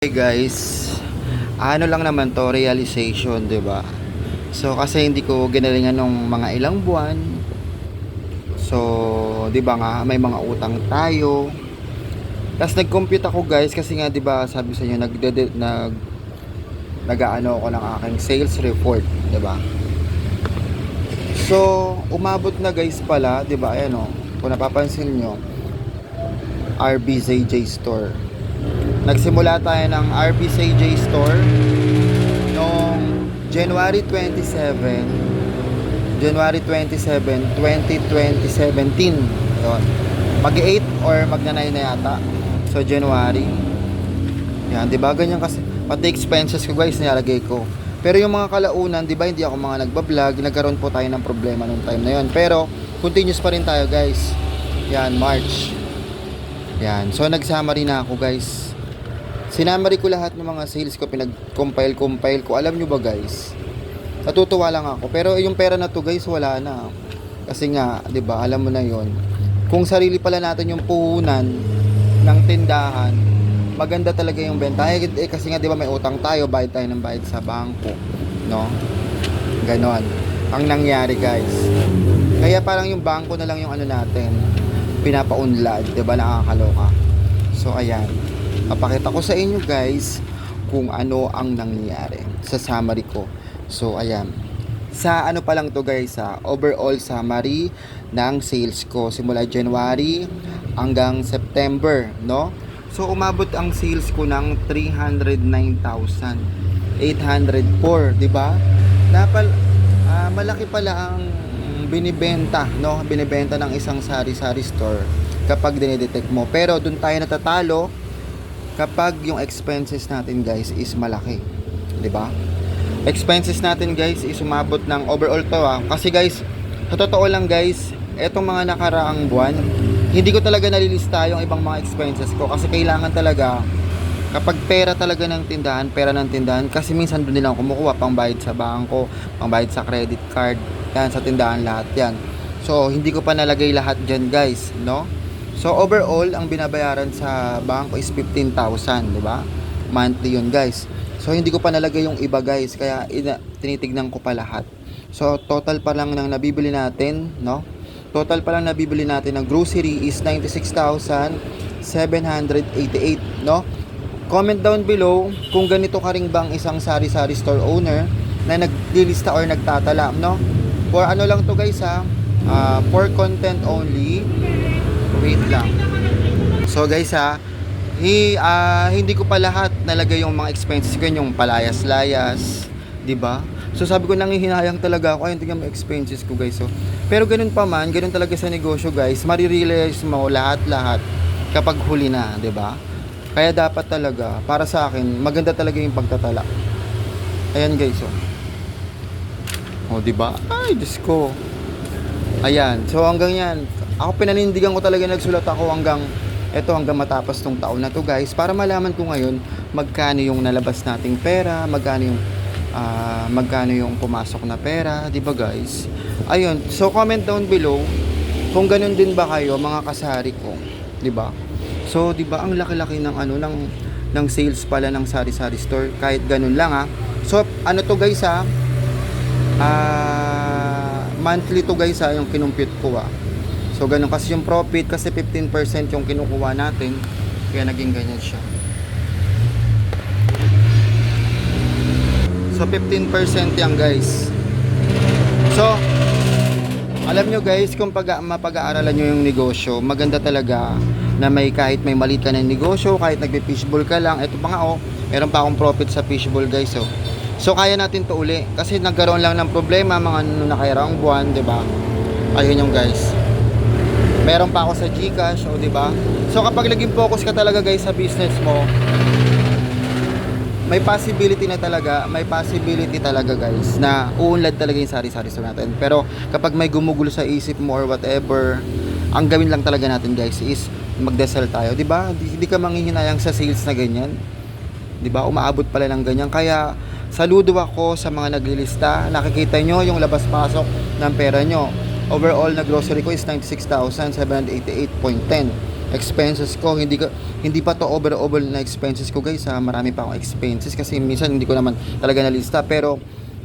Hey guys, ano lang naman to, realization, 'di ba? So kasi hindi ko ginalingan nung mga ilang buwan. So, 'di ba nga, may mga utang tayo. Tapos nag-compute ako guys kasi nga 'di ba, sabi sa inyo nag nag nag-aano ako ng aking sales report, 'di ba? So, umabot na guys pala, 'di ba? Ayan oh, kung napapansin nyo, RBZJ Store. Nagsimula tayo ng RBCJ Store noong January 27 January 27, 2017 Yun. Mag-8 or magna-9 na yata. So January. Yan, di ba? Ganyan kasi. Pati expenses ko guys nilalagay ko. Pero yung mga kalaunan, di ba hindi ako mga nagbablog Nagkaroon po tayo ng problema nung time na yun. Pero continuous pa rin tayo guys. Yan, March. Yan. So, nag-summary na ako, guys. Sinamary ko lahat ng mga sales ko, pinag-compile-compile ko. Alam nyo ba, guys? Natutuwa lang ako. Pero yung pera na to, guys, wala na. Kasi nga, 'di ba alam mo na yon Kung sarili pala natin yung puhunan ng tindahan, maganda talaga yung benta. Eh, eh, kasi nga, 'di ba may utang tayo, bayad tayo ng bayad sa bangko, no? Ganon. Ang nangyari, guys. Kaya parang yung bangko na lang yung ano natin, pinapaunlad, 'di ba nakakaloka. So ayan. Papakita ko sa inyo guys kung ano ang nangyari sa summary ko. So ayan. Sa ano pa lang to guys ha, overall summary ng sales ko simula January hanggang September, no? So umabot ang sales ko ng 309,804, 'di ba? Napal ah, malaki pala ang binibenta, no? Binibenta ng isang sari-sari store kapag dinidetect mo. Pero doon tayo natatalo kapag yung expenses natin, guys, is malaki. 'Di ba? Expenses natin, guys, is umabot ng overall to ah. Kasi guys, sa totoo lang, guys, etong mga nakaraang buwan, hindi ko talaga nalilista yung ibang mga expenses ko kasi kailangan talaga kapag pera talaga ng tindahan, pera ng tindahan, kasi minsan doon nilang kumukuha pangbayad sa bangko, pangbayad sa credit card, yan sa tindahan lahat yan. So, hindi ko pa nalagay lahat dyan guys, no? So, overall, ang binabayaran sa bangko is 15,000, di ba? Monthly yun guys. So, hindi ko pa nalagay yung iba guys, kaya ina- tinitignan ko pa lahat. So, total pa lang ng nabibili natin, no? Total pa lang nabibili natin ng grocery is 96,788, no? Comment down below kung ganito ka rin bang isang sari-sari store owner na naglilista or nagtatala, no? For ano lang to guys ha, ah, for content only. Wait lang. So guys ha, hi, ah, hindi ko pa lahat nalagay yung mga expenses ko, yung palayas-layas, 'di ba? So sabi ko nangihinayang talaga ako, ayun tingnan mo expenses ko guys. So, pero ganun pa man, ganun talaga sa negosyo guys, marirealize mo lahat-lahat kapag huli na, 'di ba? Kaya dapat talaga, para sa akin, maganda talaga yung pagtatala. Ayan guys, oh. Oh, 'di ba? Ay, Diyos ko. Ayan. So hanggang 'yan. Ako pinanindigan ko talaga nagsulat ako hanggang eto hanggang matapos tong taon na to guys para malaman ko ngayon magkano yung nalabas nating pera, magkano yung ah, magkano yung pumasok na pera, 'di ba guys? Ayun. So comment down below kung ganun din ba kayo mga kasari ko, 'di ba? So, 'di ba ang laki-laki ng ano ng ng sales pala ng sari-sari store kahit ganun lang ha. So, ano to guys ha? Ah, monthly to guys ha, yung kinumpute ko ha. So, ganun kasi yung profit kasi 15% yung kinukuha natin. Kaya naging ganyan siya. So, 15% yan guys. So, alam nyo guys, kung pag mapag-aaralan nyo yung negosyo, maganda talaga na may kahit may maliit ka ng negosyo, kahit nagbe-fishbowl ka lang, eto pa nga oh, meron pa akong profit sa fishbowl guys oh. So kaya natin to uli kasi nagkaroon lang ng problema mga nung nakaraang buwan, 'di ba? Ayun yung guys. Meron pa ako sa GCash, oh, 'di ba? So kapag naging focus ka talaga guys sa business mo, may possibility na talaga, may possibility talaga guys na uunlad talaga yung sari-sari store natin. Pero kapag may gumugulo sa isip mo or whatever, ang gawin lang talaga natin guys is magdasal tayo, 'di ba? Di, di ka manghihinayang sa sales na ganyan. 'Di ba? Umaabot pala ng ganyan. Kaya saludo ako sa mga naglilista. Nakikita nyo yung labas-pasok ng pera nyo. Overall na grocery ko is 96,788.10. expenses ko. Hindi ko hindi pa to over over na expenses ko guys. Ha? Marami pa akong expenses kasi minsan hindi ko naman talaga nalista pero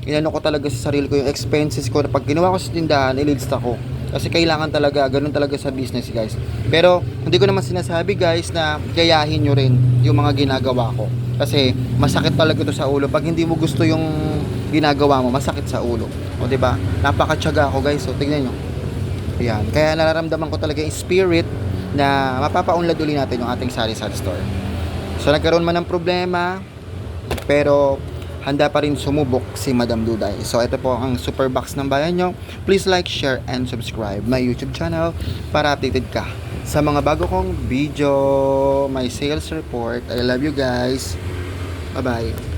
inano ko talaga sa sarili ko yung expenses ko pag ginawa ko sa tindahan, ilista ko. Kasi kailangan talaga, ganun talaga sa business guys. Pero hindi ko naman sinasabi guys na gayahin nyo rin yung mga ginagawa ko. Kasi masakit talaga ito sa ulo. Pag hindi mo gusto yung ginagawa mo, masakit sa ulo. O 'di ba? Napakatyaga ako guys. So tingnan nyo. Ayan. Kaya nararamdaman ko talaga yung spirit na mapapaunlad uli natin yung ating sari-sari store. So nagkaroon man ng problema, pero handa pa rin sumubok si Madam Duday. So ito po ang super box ng bayan nyo. Please like, share, and subscribe my YouTube channel para updated ka sa mga bago kong video, my sales report. I love you guys. Bye-bye.